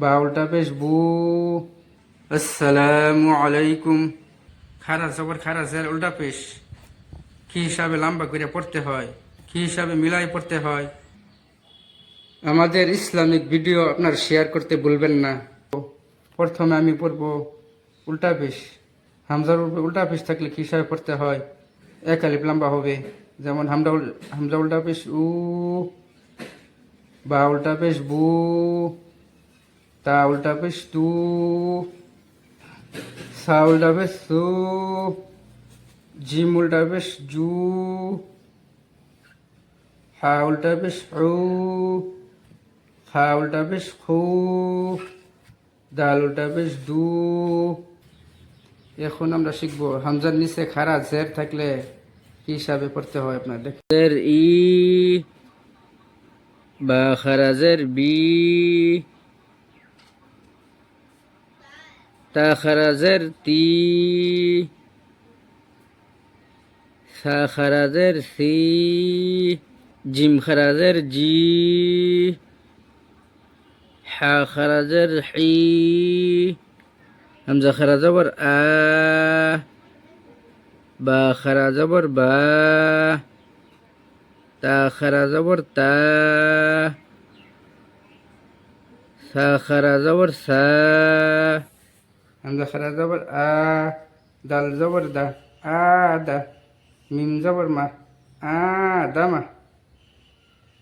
বা উল্টা পেশ বু। আসসালামু আলাইকুম। খারা সবর খারা জের উল্টা পেশ। কি হিসাবে লম্বা করে পড়তে হয়? কি হিসাবে মিলাই পড়তে হয়? আমাদের ইসলামিক ভিডিও আপনার শেয়ার করতে ভুলবেন না। প্রথমে আমি পড়ব উল্টা পেশ। হামজার উপরে উল্টা পেশ থাকলে কি হিসাবে পড়তে হয়? এক আলিফ লম্বা হবে। যেমন উল- হামজা উল্টা পেশ, উ। বা উল্টা পেশ বু। তা উল্টা পেশ তু সা উল্টা পেশ সু, জিম উল্টা পেশ জু, হা উল্টা পেশ উ খা উল্টা পেশ খু, দাল উল্টা পেশ দু। এখন আমরা শিখব হামজার নিচে খারা জের থাকলে কি হিসাবে পড়তে হয় আপনার? জের ই, বা খারাজের বি। তা খারাজের তি সা খারাজের সি জিম খারাজের জি হা খারাজের হি হামজা খারা জবর আ বা। খারা জবর বা তা। খারা জবর তা সা। খারা জবর হামজা খারা জবর আ দাল জবর দা আ দা মিম জবর মা আ দা মা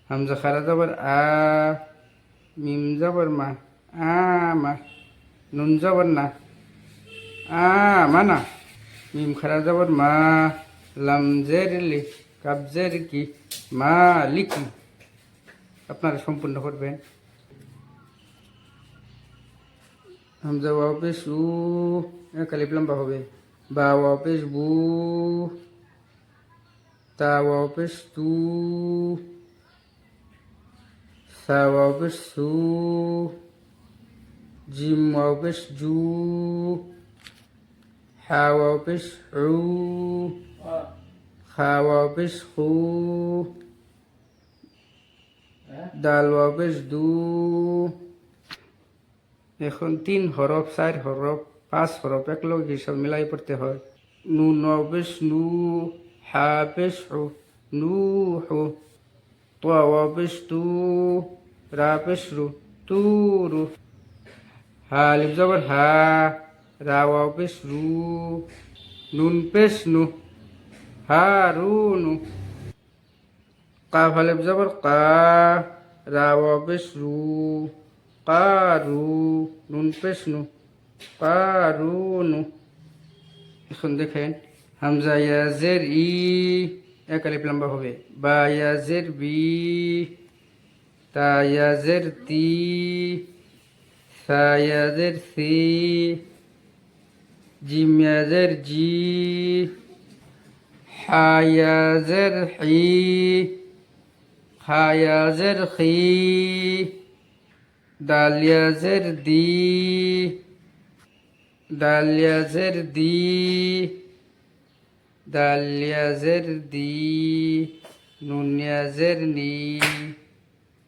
হামজা খারা জবর আ মিম জবর মা আ মা নুন জবর না আ মানা মিম খারা জবর মা লাম জের লি কাব জের কি মা লিকি আপনারা সম্পূর্ণ করবেন। হামজা ওয়াও পেশ উ এক আলিফ লম্বা হবে বা ওয়াও পেশ বু তা ওয়াও পেশ তু সা ওয়াও পেশ সু জিম ওয়াও পেশ জু হা ওয়াও পেশ উ খা ওয়াও পেশ খু দাল ওয়াও পেশ দু এখন তিন হরফ, চার হরফ, পাঁচ হরফ একলগ হিসাব মিলাই পড়তে হয়। নু নবেশ নু, হা পেশ হু, নু, হু তোয়াবেশ তু, রা পেশ রু, তু, রু, হা লিপ জবর, হা, রা ওয়াও পেশ রু, নুন পেশ নু, হা, রু, নু কাফ আলিফ জবর, কা, রা ওয়াও পেশ রু কারু নুন পেশ নু কারুনু এখন দেখেন হামজা ইয়াজের ই এক আলিফ লম্বা হবে বা ইয়াজের বি তা ইয়াজের তি সা ইয়াজের সি জিম ইয়াজের জি হা ইয়াজের হি খা ইয়াজের খি দালিয়াজের দি দালিয়াজের দি দালিয়াজের দি নুনিয়াজের নি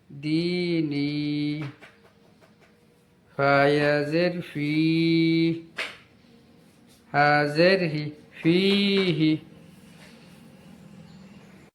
দিনি ফায়াজের ফি হাজের হি ফিহি